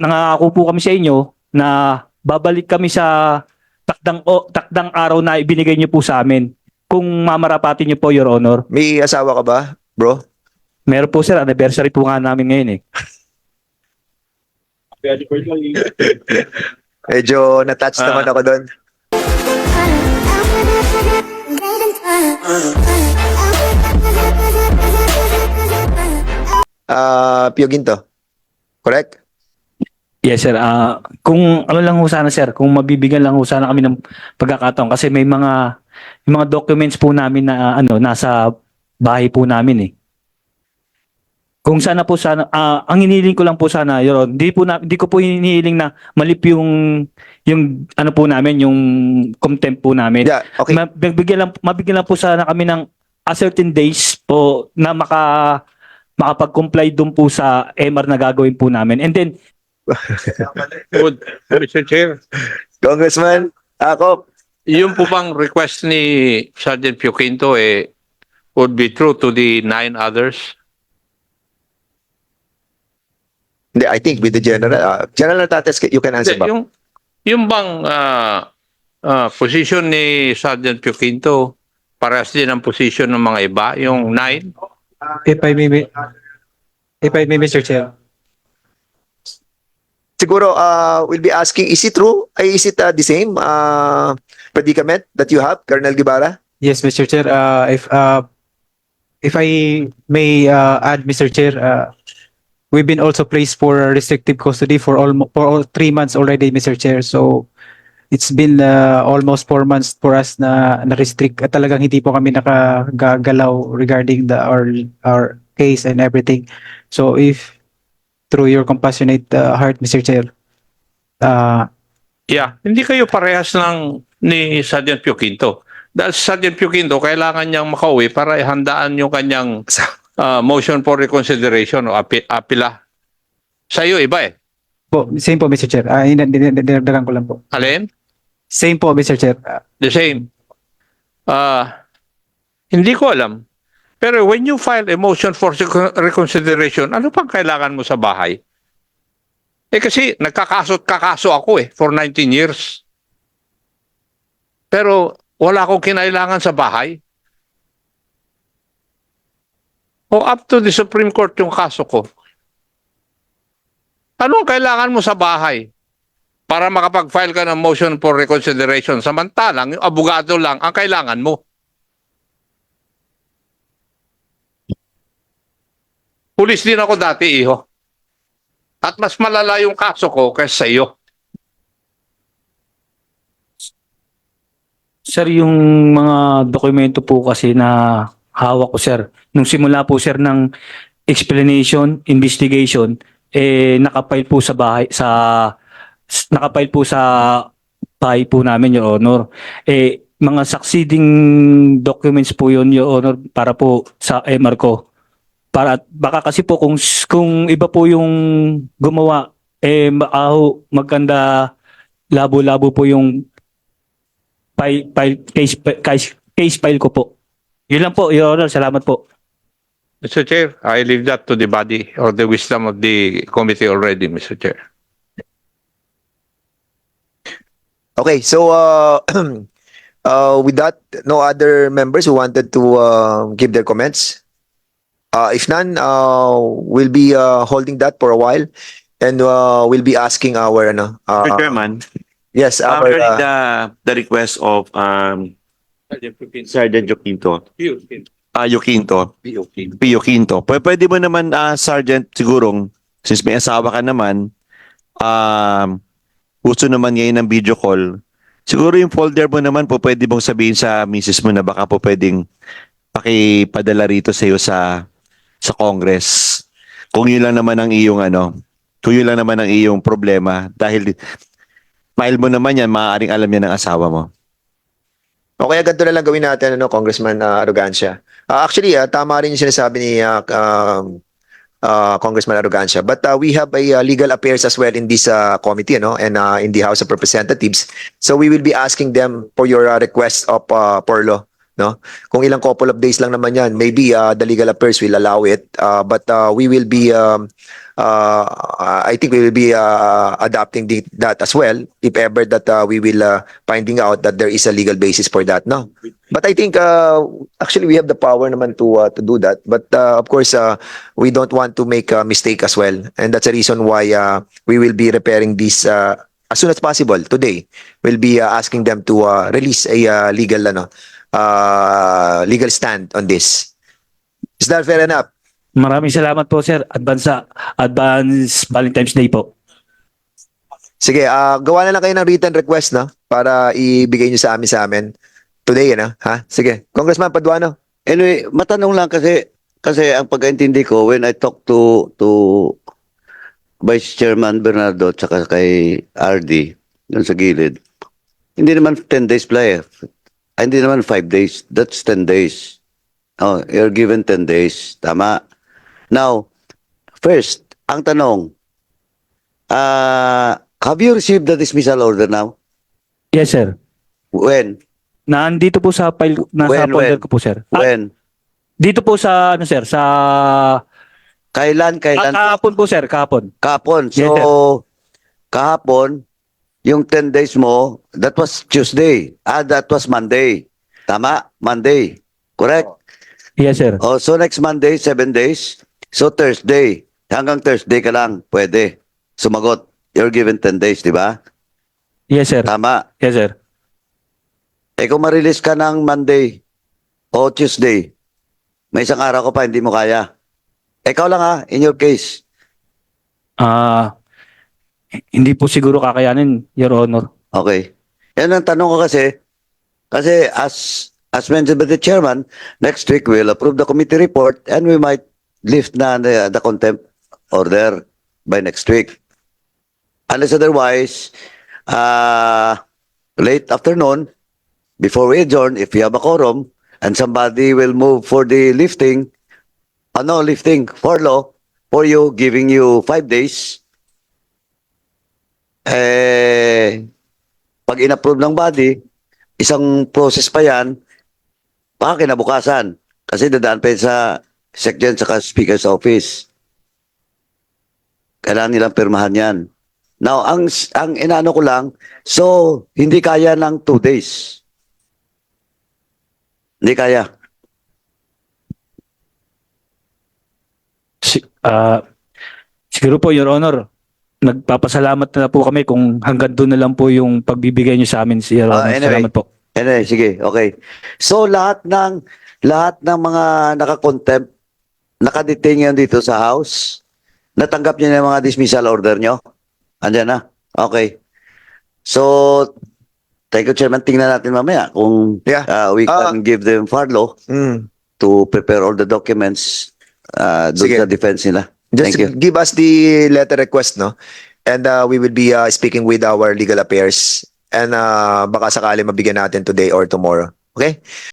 nangako po kami sa inyo na babalik kami sa takdang o, takdang araw na ibinigay niyo po sa amin. Kung mamarapatin niyo po, Your Honor. May asawa ka ba, bro? Meron po sir, anniversary po nga namin ngayon eh. Medyo na-touch Ah. naman ako doon. Ah, Pio Ginto. Correct? Yes sir, Ah, kung ano lang ho sana sir, kung mabibigyan lang ho sana kami ng pagkakataon kasi may mga may mga documents po namin na ah, ano nasa bahay po namin eh. Kung sana po sana ah, ang hinihiling ko lang po sana, Your Honor, hindi po na hindi ko po hinihiling na malip yung yung ano po namin, yung contempt po namin. Yeah, okay. Mabigyan lang mabigyan lang po sana kami ng a certain days po na maka makapag-comply doon po sa MR na gagawin po namin. And then Good. Mr. Chair, Congressman, ako, yung po bang request ni Sergeant Pioquinto eh, would be true to the nine others? hindi, I think with the general, uh, General Natates, you can answer Hindi, ba? yung, yung bang ah, ah, position ni Sergeant Pioquinto, parehas din ang position ng mga iba, yung nine? If I may, may- if I may, Mr. Chair. Siguro, uh, we'll be asking, is it true? Ay, is it uh, the same uh, predicament that you have, Colonel Guevara? Yes, Mr. Chair. Uh, if uh, if I may uh, add, Mr. Chair, uh, we've been also placed for restrictive custody for almost for all three months already, Mr. Chair. So it's been uh, almost four months for us na na-restrict at talagang hindi po kami nakagalaw regarding the our our case and everything. So if through your compassionate uh, heart, Mr. Chair, uh, Yeah, hindi kayo parehas lang ni Sergeant Pioquinto. Dahil si Sergeant Pioquinto, kailangan niyang makauwi para ihandaan yung kanyang ah, motion for reconsideration o api, apila. Sa iyo, iba eh. po, same po, Mr. Chair. Uh, dinagdagan ko lang po. Alin? Same po, Mr. Chair. Uh, The same. Ah, hindi ko alam. Pero when you file a motion for recon- reconsideration, ano pang kailangan mo sa bahay? Eh kasi nagkakaso at kakaso ako eh for 19 years. Pero wala akong kinailangan sa bahay. O up to the Supreme Court yung kaso ko. Ano ang kailangan mo sa bahay? para makapag-file ka ng motion for reconsideration. Samantalang, yung abogado lang ang kailangan mo. Pulis din ako dati, iho. At mas malala yung kaso ko kaysa sa iyo. Sir, yung mga dokumento po kasi na hawak ko, sir, nung simula po, sir, ng explanation, investigation, eh, nakapile po sa bahay, sa, nakapile po sa bahay po namin, Your Honor. Eh, mga succeeding documents po yun, Your Honor, para po sa MR ko. Para, baka kasi po kung, kung iba po yung gumawa, eh, maaho, maganda, labo-labo po yung file, file, case, case, case file ko po. Yun lang po, Your Honor. Salamat po. Mr. Chair, I leave that to the body or the wisdom of the committee already, Mr. Chair. Okay, so uh, uh, with that, no other members who wanted to uh, give their comments? Uh, if none, uh, we'll be uh, holding that for a while and uh, we'll be asking our, ano, uh, Mr. Chairman, yes, uh, our, regarding uh, the, the request of um, Sergeant Joquinto, ah Joquinto, Pio Quinto, P- pwede mo naman, ah, Sergeant, sigurong, since may asawa ka naman, um, gusto naman ngayon ng video call, siguro yung folder mo naman po pwede mong sabihin sa misis mo na baka po pwedeng pakipadala rito sa iyo sa sa Congress. Kung yun lang naman ang iyong ano, kung yun lang naman ang iyong problema dahil file mo naman yan, maaaring alam yan ng asawa mo. o kaya ganito na lang gawin natin, ano, Congressman uh, Arrogancia. Uh, actually, uh, tama rin yung sinasabi ni uh, um, uh, Congressman Arrogancia. But uh, we have a uh, legal affairs as well in this uh, committee, no, and uh, in the House of Representatives. So we will be asking them for your uh, request of uh, Porlo, no. Kung ilang couple of days lang naman yan, maybe uh, the legal affairs will allow it. Uh, but uh, we will be um, uh, I think we will be uh, adopting the, that as well if ever that uh, we will uh, finding out that there is a legal basis for that no but I think uh, actually we have the power naman to uh, to do that but uh, of course uh, we don't want to make a mistake as well and that's the reason why uh, we will be repairing this uh, as soon as possible today we'll be uh, asking them to uh, release a uh, legal ano uh, legal stand on this is that fair enough Maraming salamat po sir. Advance advance Valentine's Day po. Sige, ah gawa na lang kayo ng written request, no? Para ibigay nyo sa amin sa amin. Today, ano? Ha? Sige. Congressman Paduano. Anyway, matanong lang kasi kasi ang pagkaintindi ko when I talk to to Vice Chairman Bernardo tsaka kay RD dun sa gilid. Hindi naman 10 days pala eh. Ay, hindi naman 5 days. That's 10 days. Oh, you're given 10 days. Tama. Now, first, ang tanong, ah, have you received the dismissal order now? Yes sir. When? Nandito po sa file nasa When, folder when? ko po sir. Ah, When? dito po sa ano sir sa Kailan? ah, Kailan? kahapon po sir, kahapon. Kahapon. So, Yes, sir. kahapon, yung 10 days mo, that was Tuesday. Ah, that was Monday. Tama? Monday. Correct? Yes sir. Oh, so next Monday, 7 days. So Thursday. Hanggang Thursday ka lang. Pwede. Sumagot. You're given 10 days, di ba? Yes sir. Tama. Yes sir. Eh kung marilis ka ng Monday o Tuesday, may isang araw ko pa, hindi mo kaya. Ikaw lang ha, in your case. Ah hindi po siguro kakayanin, Your Honor. Okay. Yan ang tanong ko kasi, kasi as as mentioned by the chairman, next week we'll approve the committee report and we might lift na the, the contempt order by next week. Unless otherwise, uh, late afternoon, before we adjourn, if we have a quorum and somebody will move for the lifting, ano, lifting, for law, for you, giving you five days, eh, pag in-approve ng body, isang process pa yan, baka kinabukasan. Kasi dadaan pa sa Secretary sa Speaker's Office. Kailangan nilang pirmahan yan. Now, ang, ang inaano ko lang, so, hindi kaya ng two days. Hindi kaya. Si, ah, siguro po, Your Honor, nagpapasalamat na po kami kung hanggang doon na lang po yung pagbibigay niyo sa amin, Your Ah, Honor. anyway. Salamat po. Anyway, sige, okay. So lahat ng lahat ng mga naka-contempt, naka-detain ngayon dito sa house, natanggap niyo na yung mga dismissal order nyo? Andiyan na? Okay. So, thank you, Chairman. Tingnan natin mamaya kung Yeah. uh, we Ah. can give them Farlo Mm. to prepare all the documents uh, doon Sige. sa defense nila. Just Thank you. give us the letter request, no? And uh, we will be uh, speaking with our legal affairs and uh, baka sakali mabigyan natin today or tomorrow. Okay?